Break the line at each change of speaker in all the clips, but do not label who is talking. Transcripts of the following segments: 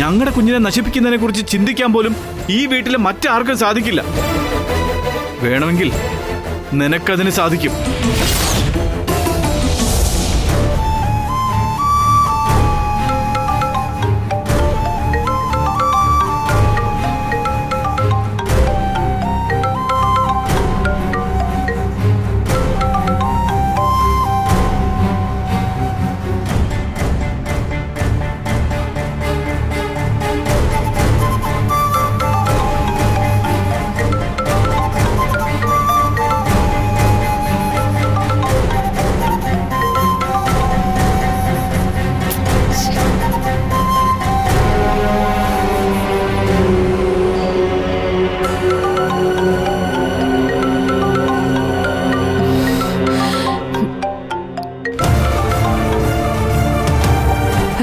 ഞങ്ങളുടെ കുഞ്ഞിനെ നശിപ്പിക്കുന്നതിനെ കുറിച്ച് ചിന്തിക്കാൻ പോലും ഈ വീട്ടിലെ മറ്റാർക്കും സാധിക്കില്ല. വേണമെങ്കിൽ നിനക്കതിന് സാധിക്കും.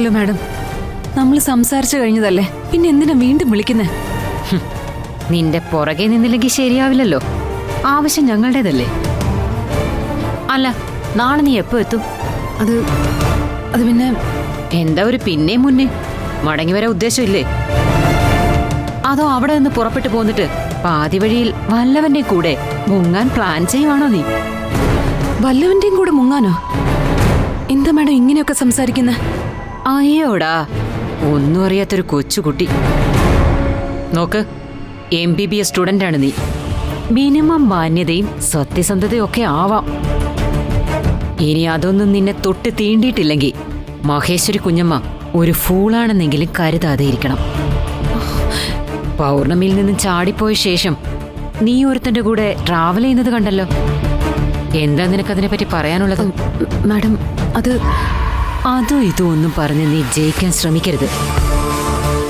Hello madam. നമ്മൾ സംസാരിച്ചു കഴിഞ്ഞതല്ലേ? പിന്നെ എന്തിനാ വീണ്ടും വിളിക്കുന്നേ?
നിന്റെ പുറകെ നിന്നില്ലെങ്കിൽ ശരിയാവില്ലല്ലോ. ആവശ്യം ഞങ്ങളുടേതല്ലേ? അല്ല നാളെ നീ എപ്പോ എത്തും?
അത് അത് പിന്നെ
എന്താ ഒരു പിന്നെ മുന്നേ? മടങ്ങി വരാൻ ഉദ്ദേശമില്ലേ? അതോ അവിടെ നിന്ന് പുറപ്പെട്ടു പോന്നിട്ട് പാതി വഴിയിൽ വല്ലവന്റെ കൂടെ മുങ്ങാൻ പ്ലാൻ ചെയ്യുവാണോ നീ?
വല്ലവന്റെയും കൂടെ മുങ്ങാനോ? എന്താ മാഡം ഇങ്ങനെയൊക്കെ സംസാരിക്കുന്നേ?
അയ്യോടാ ഒന്നും അറിയാത്തൊരു കൊച്ചുകുട്ടി. നോക്ക് M B B S student ആണ് നീ. മിനിമം മാന്യതയും സത്യസന്ധതയും ഒക്കെ ആവാം. ഇനി അതൊന്നും നിന്നെ തൊട്ട് തീണ്ടിയിട്ടില്ലെങ്കിൽ മഹേശ്വരി കുഞ്ഞമ്മ ഒരു ഫൂളാണെന്നെങ്കിലും കരുതാതെ ഇരിക്കണം. പൗർണമിയിൽ നിന്ന് ചാടിപ്പോയ ശേഷം നീ ഒരുത്തന്റെ കൂടെ ട്രാവൽ ചെയ്യുന്നത് കണ്ടല്ലോ. എന്താ നിനക്കതിനെ പറ്റി പറയാനുള്ളത്?
മാഡം അത്
അതും ഇതും ഒന്നും പറഞ്ഞ് നീ ജയിക്കാൻ ശ്രമിക്കരുത്.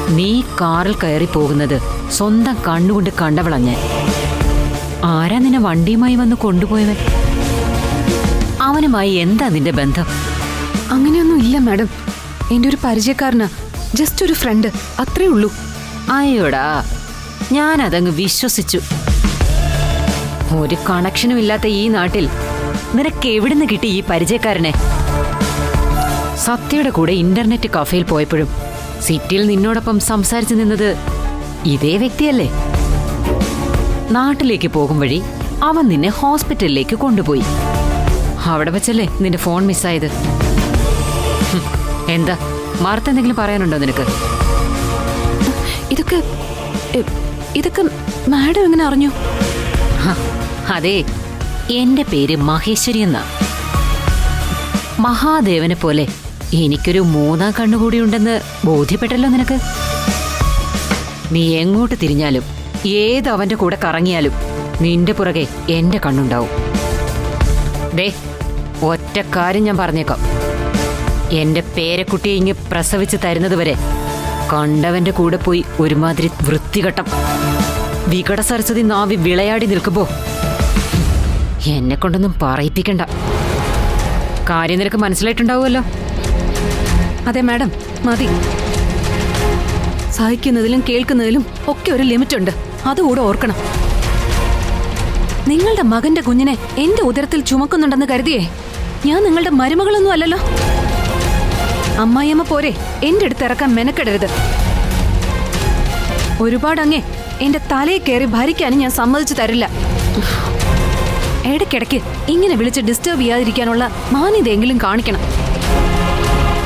നീ കാറിൽ കയറി പോകുന്നത് സ്വന്തം കണ്ണുകൊണ്ട് കണ്ടവളാ ഞാൻ. ആരാ നിന്നെ വണ്ടിയുമായി വന്ന് കൊണ്ടുപോയവൻ? അവനുമായി എന്താ നിന്റെ ബന്ധം?
അങ്ങനെയൊന്നും ഇല്ല മാഡം. എന്റെ ഒരു പരിചയക്കാരനാ. ജസ്റ്റ് ഒരു ഫ്രണ്ട് അത്രേ ഉള്ളൂ.
അയ്യോടാ. ഞാൻ അതങ്ങ് വിശ്വസിച്ചു. ഒരു കണക്ഷനും ഇല്ലാത്ത ഈ നാട്ടിൽ നിനക്ക് എവിടുന്ന് കിട്ടി ഈ പരിചയക്കാരനെ? സത്യയുടെ കൂടെ ഇന്റർനെറ്റ് കഫേയിൽ പോയപ്പോഴും സിറ്റിയിൽ നിന്നോടൊപ്പം സംസാരിച്ചു നിന്നത് ഇതേ വ്യക്തിയല്ലേ? നാട്ടിലേക്ക് പോകും വഴി അവൻ നിന്നെ ഹോസ്പിറ്റലിലേക്ക് കൊണ്ടുപോയി. അവിടെ വെച്ചല്ലേ നിന്റെ ഫോൺ മിസ്സായത്? എന്താ? മറുത്തെന്തെങ്കിലും പറയാനുണ്ടോ നിനക്ക്?
ഇതൊക്കെ ഇതൊക്കെ മാഡം എങ്ങനെ അറിഞ്ഞു?
അതെ എന്റെ പേര് മഹേശ്വരി എന്നാ. മഹാദേവനെ പോലെ എനിക്കൊരു മൂന്നാം കണ്ണുകൂടിയുണ്ടെന്ന് ബോധ്യപ്പെട്ടല്ലോ നിനക്ക്? നീ എങ്ങോട്ട് തിരിഞ്ഞാലും ഏത് അവന്റെ കൂടെ കറങ്ങിയാലും നിന്റെ പുറകെ എന്റെ കണ്ണുണ്ടാവും. ദേ ഒറ്റ കാര്യം ഞാൻ പറഞ്ഞേക്കാം. എന്റെ പേരക്കുട്ടിയെ ഇങ്ങ് പ്രസവിച്ച് തരുന്നത് വരെ കണ്ടവന്റെ കൂടെ പോയി ഒരുമാതിരി വൃത്തികെട്ടം. വികട സരസ്വതി നാവി വിളയാടി നിൽക്കുമ്പോ എന്നെ കൊണ്ടൊന്നും പറയിപ്പിക്കണ്ട. കാര്യം നിനക്ക് മനസ്സിലായിട്ടുണ്ടാവുമല്ലോ?
അതെ മാഡം. മതി. സഹിക്കുന്നതിലും കേൾക്കുന്നതിലും ഒക്കെ ഒരു ലിമിറ്റ് ഉണ്ട് അതുകൂടെ ഓർക്കണം. നിങ്ങളുടെ മകന്റെ കുഞ്ഞിനെ എന്റെ ഉദരത്തിൽ ചുമക്കുന്നുണ്ടെന്ന് കരുതിയേ? ഞാൻ നിങ്ങളുടെ മരുമകളൊന്നും അല്ലല്ലോ. അമ്മായിയമ്മ പോരെ എന്റെ അടുത്ത് ഇറക്കാൻ മെനക്കെടരുത്. ഒരുപാട് അങ്ങേ എന്റെ തലയെ കയറി ഭരിക്കാനും ഞാൻ സമ്മതിച്ചു തരില്ല. ഇടയ്ക്കിടയ്ക്ക് ഇങ്ങനെ വിളിച്ച് ഡിസ്റ്റർബ് ചെയ്യാതിരിക്കാനുള്ള മാന്യതയെങ്കിലും കാണിക്കണം.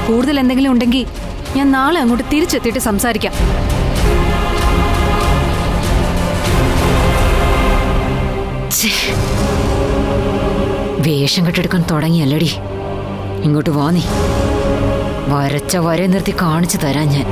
കൂടുതൽ എന്തെങ്കിലും ഉണ്ടെങ്കിൽ ഞാൻ നാളെ അങ്ങോട്ട് തിരിച്ചെത്തിയിട്ട് സംസാരിക്കാം.
വേഷം കെട്ടെടുക്കാൻ തുടങ്ങിയല്ലടി. ഇങ്ങോട്ട് വാ നീ. വരച്ച വരെ നിർത്തി കാണിച്ചു തരാം ഞാൻ.